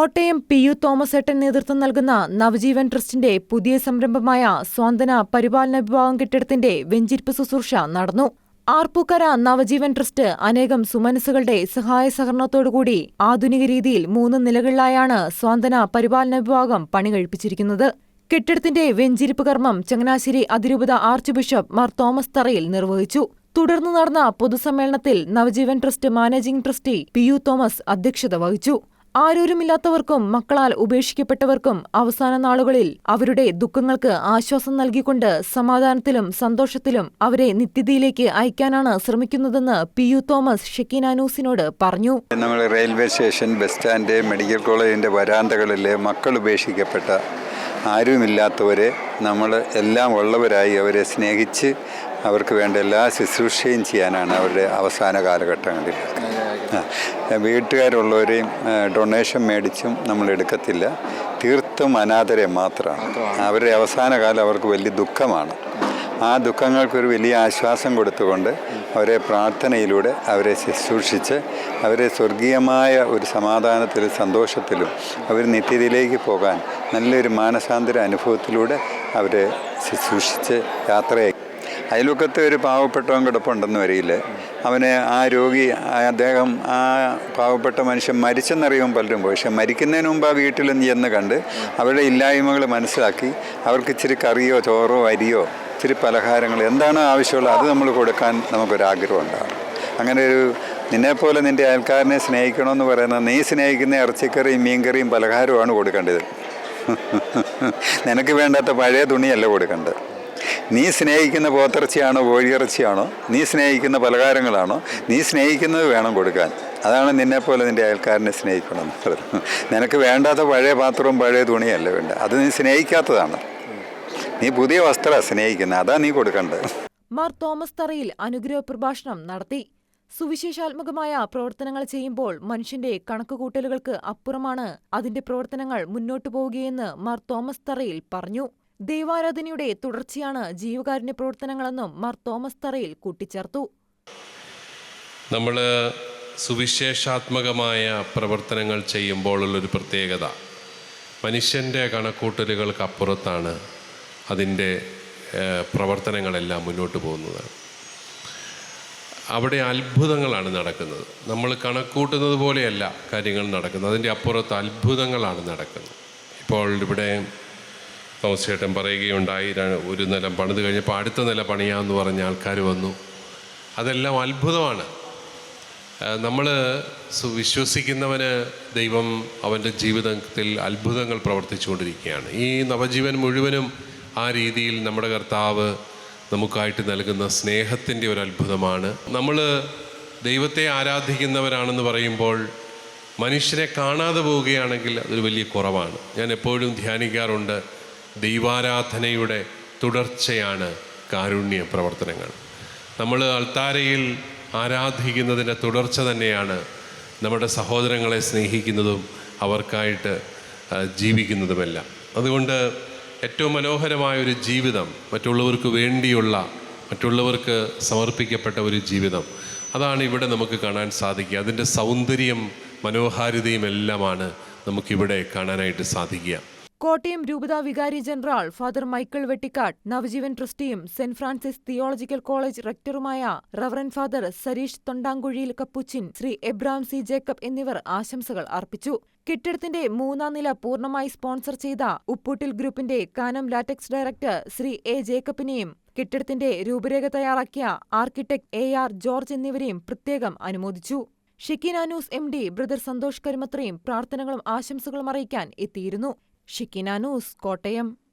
Kottayam P U Thomas ഏട്ടൻ നേതൃത്വം നൽകുന്ന നവജീവൻ ട്രസ്റ്റിന്റെ പുതിയ സംരംഭമായ സ്വാന്തന പരിപാലന വിഭാഗം കെട്ടിടത്തിന്റെ വെഞ്ചിരിപ്പ് ശുശ്രൂഷ നടന്നു. ആർപ്പൂക്കര നവജീവൻ ട്രസ്റ്റ് അനേകം സുമനസ്സുകളുടെ സഹായ സഹകരണത്തോടുകൂടി ആധുനിക രീതിയിൽ മൂന്ന് നിലകളിലായാണ് സ്വാന്തന പരിപാലന വിഭാഗം പണി കഴിപ്പിച്ചിരിക്കുന്നത്. കെട്ടിടത്തിന്റെ വെഞ്ചിരിപ്പ് കർമ്മം ചങ്ങനാശ്ശേരി അതിരൂപത ആർച്ച് ബിഷപ്പ് മാർ തോമസ് തറയിൽ നിർവഹിച്ചു. തുടർന്ന് നടന്ന പൊതുസമ്മേളനത്തിൽ Navajeevan trust managing trustee P U Thomas അധ്യക്ഷത വഹിച്ചു. ആരോരുമില്ലാത്തവർക്കും മക്കളാൽ ഉപേക്ഷിക്കപ്പെട്ടവർക്കും അവസാന നാളുകളിൽ അവരുടെ ദുഃഖങ്ങൾക്ക് ആശ്വാസം നൽകിക്കൊണ്ട് സമാധാനത്തിലും സന്തോഷത്തിലും അവരെ നിത്യതയിലേക്ക് അയക്കാനാണ് ശ്രമിക്കുന്നതെന്ന് പി യു തോമസ് ഷെക്കീനാനൂസിനോട് പറഞ്ഞു. നമ്മൾ railway station bus stand medical കോളേജിന്റെ വരാന്തകളിൽ മക്കൾ ഉപേക്ഷിക്കപ്പെട്ട ആരുമില്ലാത്തവരെ നമ്മൾ എല്ലാം ഉള്ളവരായി അവരെ സ്നേഹിച്ച് അവർക്ക് വേണ്ട എല്ലാ ശുശ്രൂഷയും ചെയ്യാനാണ് അവരുടെ അവസാന കാലഘട്ടങ്ങളിൽ വീട്ടുകാരുള്ളവരെയും ഡൊണേഷൻ മേടിച്ചും നമ്മൾ എടുക്കത്തില്ല. തീർത്തും അനാഥരെ മാത്രമാണ്. അവരുടെ അവസാന കാലം അവർക്ക് വലിയ ദുഃഖമാണ്. ആ ദുഃഖങ്ങൾക്കൊരു വലിയ ആശ്വാസം കൊടുത്തുകൊണ്ട് അവരെ പ്രാർത്ഥനയിലൂടെ അവരെ ശുശ്രൂഷിച്ച് അവരെ സ്വർഗീയമായ ഒരു സമാധാനത്തിലും സന്തോഷത്തിലും അവർ നിത്യതയിലേക്ക് പോകാൻ നല്ലൊരു മാനസാന്തര അനുഭവത്തിലൂടെ അവരെ ശുശ്രൂഷിച്ച് യാത്രയായി. അയൽവക്കത്ത് ഒരു പാവപ്പെട്ടവൻ കിടപ്പുണ്ടെന്ന് വരിയില്ല അവന് ആ രോഗി അദ്ദേഹം ആ പാവപ്പെട്ട മനുഷ്യൻ മരിച്ചെന്നറിയുമ്പോൾ പലരും പോയി. പക്ഷെ മരിക്കുന്നതിന് മുമ്പ് ആ വീട്ടിൽ ചെന്ന് കണ്ട് അവരുടെ ഇല്ലായ്മകൾ മനസ്സിലാക്കി. അവർക്ക് ഇച്ചിരി കറിയോ ചോറോ അരിയോ ഇച്ചിരി പലഹാരങ്ങൾ എന്താണോ ആവശ്യമുള്ളത് അത് നമ്മൾ കൊടുക്കാൻ നമുക്കൊരാഗ്രഹം ഉണ്ടാകും അങ്ങനെ ഒരു നിന്നെപ്പോലെ നിന്റെ അയൽക്കാരനെ സ്നേഹിക്കണമെന്ന് പറയുന്നത് നീ സ്നേഹിക്കുന്ന ഇറച്ചിക്കറിയും മീൻകറിയും പലഹാരവുമാണ് കൊടുക്കേണ്ടത്. നിനക്ക് വേണ്ടാത്ത പഴയ തുണിയല്ല കൊടുക്കേണ്ടത്. നീ സ്നേഹിക്കുന്ന പോത്തിറച്ചിയാണോ കോഴിയിറച്ചിയാണോ? നീ സ്നേഹിക്കുന്ന പലഹാരങ്ങളാണോ? നീ സ്നേഹിക്കുന്നത് വേണം കൊടുക്കാൻ. അതാണ് നിന്നെപ്പോലെ നിന്റെ അയൽക്കാരനെ സ്നേഹിക്കണം നിനക്ക് വേണ്ടാത്ത പഴയ പാത്രവും പഴയ തുണിയല്ല വേണ്ട അത് നീ സ്നേഹിക്കാത്തതാണ്. നീ പുതിയ വസ്ത്ര സ്നേഹിക്കുന്നത് അതാ നീ കൊടുക്കേണ്ടത്. മാർ തോമസ് തറയിൽ അനുഗ്രഹ പ്രഭാഷണം നടത്തി. സുവിശേഷാത്മകമായ പ്രവർത്തനങ്ങൾ ചെയ്യുമ്പോൾ മനുഷ്യന്റെ കണക്കുകൂട്ടലുകൾക്ക് അപ്പുറമാണ് അതിന്റെ പ്രവർത്തനങ്ങൾ മുന്നോട്ടു പോവുകയെന്ന് മാർ തോമസ് തറയിൽ പറഞ്ഞു. ദൈവാരാധനയുടെ തുടർച്ചയാണ് ജീവകാരുണ്യ പ്രവർത്തനങ്ങളെന്നും മാർ തോമസ് തറയിൽ കൂട്ടിച്ചേർത്തു. നമ്മൾ സുവിശേഷാത്മകമായ പ്രവർത്തനങ്ങൾ ചെയ്യുമ്പോഴുള്ളൊരു പ്രത്യേകത മനുഷ്യന്റെ കണക്കൂട്ടലുകൾക്ക് അപ്പുറത്താണ് അതിന്റെ പ്രവർത്തനങ്ങളെല്ലാം മുന്നോട്ട് പോകുന്നത്. അവിടെ അത്ഭുതങ്ങളാണ് നടക്കുന്നത്. നമ്മൾ കണക്കൂട്ടുന്നത് പോലെയല്ല കാര്യങ്ങൾ നടക്കുന്നത്. അതിന്റെ അപ്പുറത്ത് അത്ഭുതങ്ങളാണ് നടക്കുന്നത്. ഇപ്പോൾ ഇവിടെ തോമസേട്ടൻ പറയുകയുണ്ടായി ഒരു നിലം പണിത് കഴിഞ്ഞപ്പോൾ അടുത്ത നില പണിയാമെന്ന് പറഞ്ഞ ആൾക്കാർ വന്നു. അതെല്ലാം അത്ഭുതമാണ്. നമ്മൾ വിശ്വസിക്കുന്നവന് ദൈവം അവന്റെ ജീവിതത്തിൽ അത്ഭുതങ്ങൾ പ്രവർത്തിച്ചുകൊണ്ടിരിക്കുകയാണ്. ഈ നവജീവൻ മുഴുവനും ആ രീതിയിൽ നമ്മുടെ കർത്താവ് നമുക്കായിട്ട് നൽകുന്ന സ്നേഹത്തിന്റെ ഒരു അത്ഭുതമാണ്. നമ്മൾ ദൈവത്തെ ആരാധിക്കുന്നവരാണെന്ന് പറയുമ്പോൾ മനുഷ്യരെ കാണാതെ പോവുകയാണെങ്കിൽ അതൊരു വലിയ കുറവാണ്. ഞാൻ എപ്പോഴും ധ്യാനിക്കാറുണ്ട് ദൈവാരാധനയുടെ തുടർച്ചയാണ് കാരുണ്യ പ്രവർത്തനങ്ങൾ. നമ്മൾ അൾത്താരയിൽ ആരാധിക്കുന്നതിന്റെ തുടർച്ച തന്നെയാണ് നമ്മുടെ സഹോദരങ്ങളെ സ്നേഹിക്കുന്നതും അവർക്കായിട്ട് ജീവിക്കുന്നതുമെല്ലാം. അതുകൊണ്ട് ഏറ്റവും മനോഹരമായ ഒരു ജീവിതം മറ്റുള്ളവർക്ക് വേണ്ടിയുള്ള മറ്റുള്ളവർക്ക് സമർപ്പിക്കപ്പെട്ട ഒരു ജീവിതം. അതാണ് ഇവിടെ നമുക്ക് കാണാൻ സാധിക്കുക. അതിന്റെ സൗന്ദര്യം മനോഹാരിതയും എല്ലാമാണ് നമുക്കിവിടെ കാണാനായിട്ട് സാധിക്കുക. കോട്ടയം രൂപതാ വികാരി general father Michael Vettikkad Navajeevan ട്രസ്റ്റിയും saint Francis theological college റെക്ടറുമായ reverend father Sareesh Thondankuzhiyil Capuchin Shri Abram C Jacob എന്നിവർ ആശംസകൾ അർപ്പിച്ചു. കെട്ടിടത്തിന്റെ മൂന്നാം നില പൂർണമായി സ്പോൺസർ ചെയ്ത ഉപ്പൂട്ടിൽ ഗ്രൂപ്പിന്റെ Kanam latex director Shri A ജേക്കബിനെയും കെട്ടിടത്തിന്റെ രൂപരേഖ തയ്യാറാക്കിയ ആർക്കിടെക്ട് എ ആർ ജോർജ് എന്നിവരെയും പ്രത്യേകം അനുമോദിച്ചു. ഷിക്കിനാനൂസ് എം ഡി ബ്രദർ സന്തോഷ് കരിമത്രയും പ്രാർത്ഥനകളും ആശംസകളും അറിയിക്കാൻ എത്തിയിരുന്നു. ഷിക്കിന ന്യൂസ് കോട്ടയം